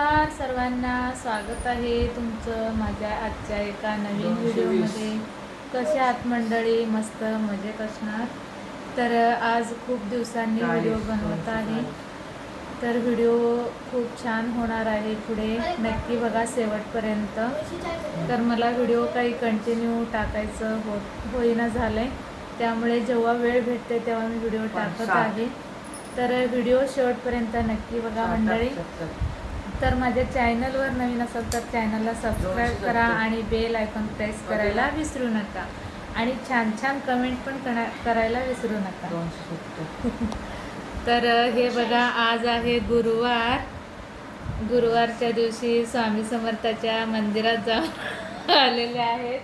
नमस्कार सर्वांना स्वागत आहे तुमचं माझ्या आजच्या एका नवीन व्हिडिओमध्ये. कसे आहात मंडळी? मस्त मजेत असणार? तर आज खूप दिवसांनी व्हिडिओ बनवत आहे. तर व्हिडिओ खूप छान होणार आहे पुढे नक्की बघा शेवटपर्यंत. तर मला व्हिडिओ काही कंटिन्यू टाकायचं होत होईना झालं आहे त्यामुळे जेव्हा वेळ भेटते तेव्हा मी व्हिडिओ टाकत. आहे. तर व्हिडिओ शेवटपर्यंत नक्की बघा मंडळी. तर माझ्या चॅनलवर नवीन असाल तर चॅनलला सबस्क्राईब करा. आणि बेल आयकॉन प्रेस करायला विसरू नका. आणि छान छान कमेंट पण करा करायला विसरू नका. तर हे बघा आज आहे गुरुवार. गुरुवारच्या दिवशी स्वामी समर्थाच्या मंदिरात जाऊन आलेले आहेत.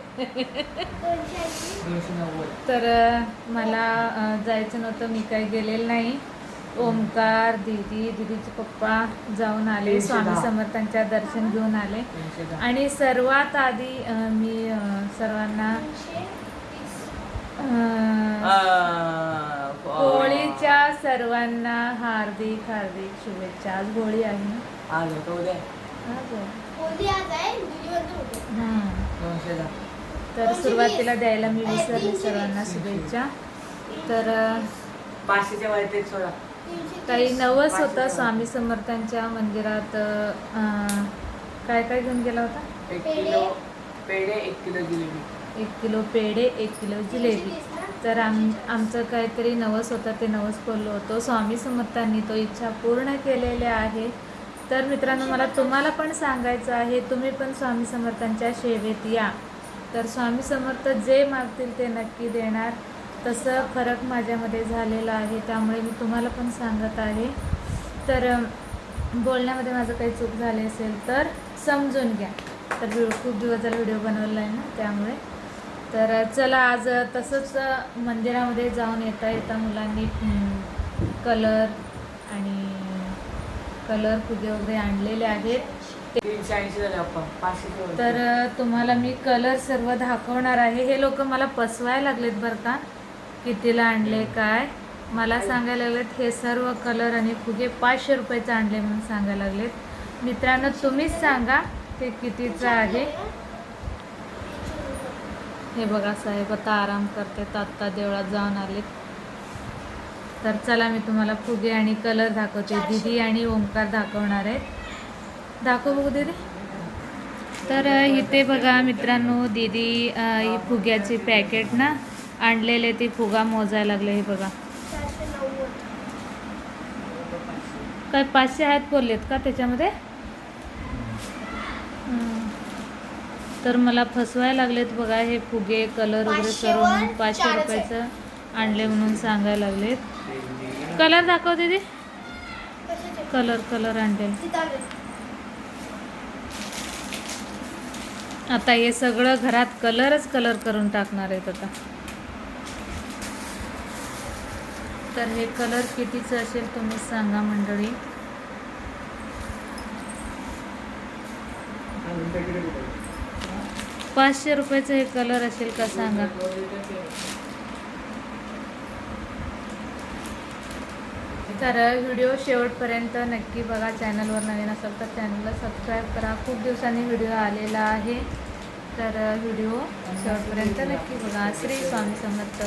तर मला जायचं नव्हतं मी काही गेलेलं नाही. ओमकार दीदी दीदीचे पप्पा जाऊन आले स्वामी. समर्थांच्या दर्शन घेऊन आले. आणि सर्वात आधी मी सर्वांना होळीच्या सर्वांना हार्दिक हार्दिक शुभेच्छा. आज होळी आहे ना? आज होतो तर सुरुवातीला द्यायला मी विसरले सर्वांना शुभेच्छा. तर पाचशेच्या वयात एक सोडा. काही नवस होता स्वामी समर्थांच्या मंदिरात काय काय घेऊन गेला होता? एक किलो पेढे एक किलो जिलेबी. एक किलो पेढे एक किलो जिलेबी. तर आम आमचं काहीतरी नवस होतं ते नवस बोललो होतो. स्वामी समर्थांनी तो इच्छा पूर्ण केलेल्या आहे. तर मित्रांनो मला तुम्हाला पण सांगायचं आहे तुम्ही पण स्वामी समर्थांच्या सेवेत या. तर स्वामी समर्थ जे मागतील ते नक्की देणार. तसं फरक माझ्यामध्ये झालेला आहे त्यामुळे मी तुम्हाला पण सांगत आहे. तर बोलण्यामध्ये माझं काही चूक झाली असेल तर समजून घ्या. तर खूप दिवस झाला व्हिडिओ बनवला आहे ना त्यामुळे. तर चला आज तसंच मंदिरामध्ये जाऊन येता येता मुलांनी कलर आणि कलर फुगे वगैरे आणलेले आहेत. तर तुम्हाला मी कलर सर्व दाखवणार आहे. हे लोक मला पसवायला लागलेत बरं का. कितीला आणले काय? मला सांगायला लागलेत हे सर्व कलर आणि फुगे पाचशे रुपयाचे आणले म्हणून सांगायला लागलेत. मित्रांनो तुम्हीच सांगा ते कितीचं आहे. हे बघा साहेब आता आराम करतात आत्ता देवळात जाऊन आलेत. तर चला मी तुम्हाला फुगे आणि कलर दाखवते. दीदी आणि ओंकार दाखवणार आहेत. दाखव बघू दीदी. तर इथे बघा मित्रांनो दीदी ही फुग्याची पॅकेट ना आणलेले ती फुगा मोजायला लागले हे बघा काय पाचशे आहेत बोललेत का त्याच्यामध्ये. तर मला फसवायला लागलेत बघा हे फुगे कलर वगैरे करून पाचशे. रुपयाचं आणले म्हणून सांगायला लागलेत कलर दाखव दीदी कलर कलर आणले. आता हे सगळं घरात कलरच कलर करून टाकणार आहेत आता तर हे कलर कितीचं असेल तुम्ही सांगा मंडळी. पाचशे रुपयाचं हे कलर असेल का सांगा. तर व्हिडिओ शेवटपर्यंत नक्की बघा. चॅनलवर नवीन असेल तर चॅनलला सबस्क्राईब करा. खूप दिवसांनी व्हिडिओ आलेला आहे. तर व्हिडिओ शेवटपर्यंत नक्की बघा. श्री स्वामी समर्थ.